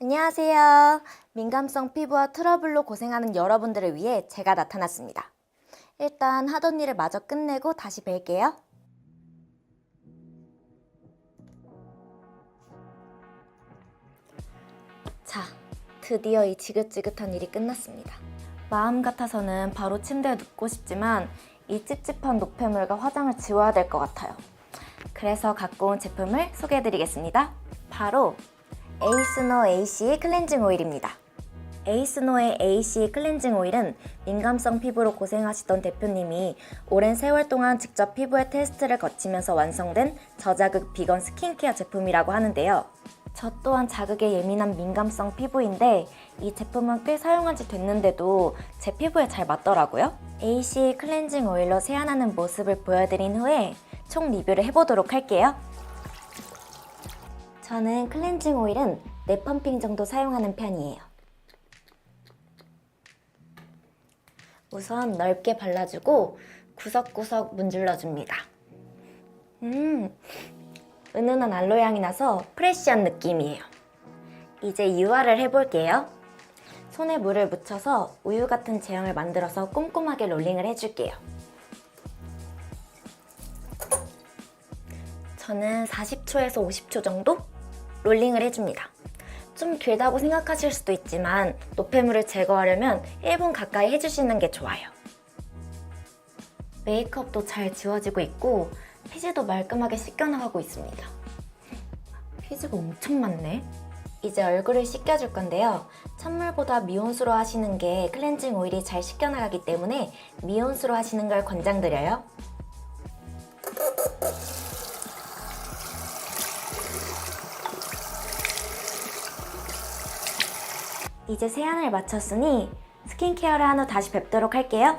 안녕하세요. 민감성 피부와 트러블로 고생하는 여러분들을 위해 제가 나타났습니다. 일단 하던 일을 마저 끝내고 다시 뵐게요. 자, 드디어 이 지긋지긋한 일이 끝났습니다. 마음 같아서는 바로 침대에 눕고 싶지만 이 찝찝한 노폐물과 화장을 지워야 될 것 같아요. 그래서 갖고 온 제품을 소개해드리겠습니다. 바로 에이스노 AC 클렌징 오일입니다. 에이스노의 AC 클렌징 오일은 민감성 피부로 고생하시던 대표님이 오랜 세월 동안 직접 피부에 테스트를 거치면서 완성된 저자극 비건 스킨케어 제품이라고 하는데요. 저 또한 자극에 예민한 민감성 피부인데 이 제품은 꽤 사용한 지 됐는데도 제 피부에 잘 맞더라고요. AC 클렌징 오일로 세안하는 모습을 보여드린 후에 총 리뷰를 해보도록 할게요. 저는 클렌징 오일은 4펌핑 정도 사용하는 편이에요. 우선 넓게 발라주고 구석구석 문질러줍니다. 음, 은은한 알로에 향이 나서 프레쉬한 느낌이에요. 이제 유화를 해볼게요. 손에 물을 묻혀서 우유 같은 제형을 만들어서 꼼꼼하게 롤링을 해줄게요. 저는 40초에서 50초 정도 롤링을 해줍니다. 좀 길다고 생각하실 수도 있지만 노폐물을 제거하려면 1분 가까이 해주시는 게 좋아요. 메이크업도 잘 지워지고 있고 피지도 말끔하게 씻겨나가고 있습니다. 피지가 엄청 많네. 이제 얼굴을 씻겨줄 건데요. 찬물보다 미온수로 하시는 게 클렌징 오일이 잘 씻겨나가기 때문에 미온수로 하시는 걸 권장드려요. 이제 세안을 마쳤으니 스킨케어를 한 후 다시 뵙도록 할게요.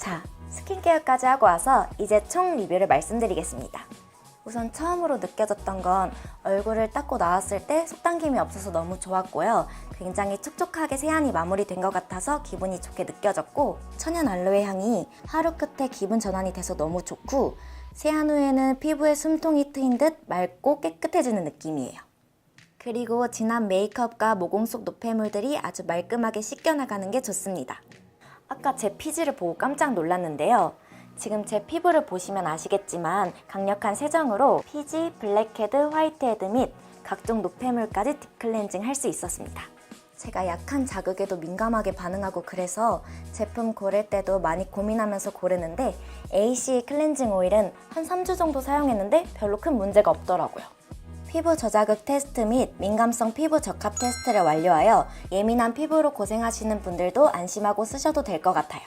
자, 스킨케어까지 하고 와서 이제 총 리뷰를 말씀드리겠습니다. 우선 처음으로 느껴졌던 건 얼굴을 닦고 나왔을 때 속당김이 없어서 너무 좋았고요. 굉장히 촉촉하게 세안이 마무리된 것 같아서 기분이 좋게 느껴졌고 천연 알로에 향이 하루 끝에 기분 전환이 돼서 너무 좋고 세안 후에는 피부에 숨통이 트인 듯 맑고 깨끗해지는 느낌이에요. 그리고 진한 메이크업과 모공 속 노폐물들이 아주 말끔하게 씻겨나가는 게 좋습니다. 아까 제 피지를 보고 깜짝 놀랐는데요. 지금 제 피부를 보시면 아시겠지만 강력한 세정으로 피지, 블랙헤드, 화이트헤드 및 각종 노폐물까지 딥클렌징 할 수 있었습니다. 제가 약한 자극에도 민감하게 반응하고 그래서 제품 고를 때도 많이 고민하면서 고르는데 AC 클렌징 오일은 한 3주 정도 사용했는데 별로 큰 문제가 없더라고요. 피부 저자극 테스트 및 민감성 피부 적합 테스트를 완료하여 예민한 피부로 고생하시는 분들도 안심하고 쓰셔도 될 것 같아요.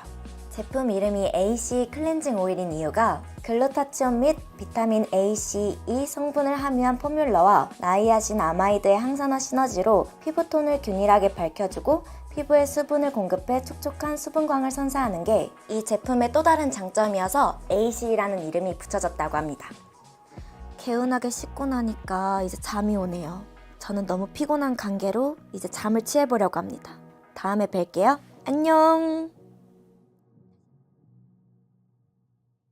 제품 이름이 AC 클렌징 오일인 이유가 글루타치온 및 비타민 A, C, E 성분을 함유한 포뮬러와 나이아신 아마이드의 항산화 시너지로 피부톤을 균일하게 밝혀주고 피부에 수분을 공급해 촉촉한 수분광을 선사하는 게 이 제품의 또 다른 장점이어서 AC라는 이름이 붙여졌다고 합니다. 개운하게 씻고 나니까 이제 잠이 오네요. 저는 너무 피곤한 관계로 이제 잠을 취해보려고 합니다. 다음에 뵐게요. 안녕!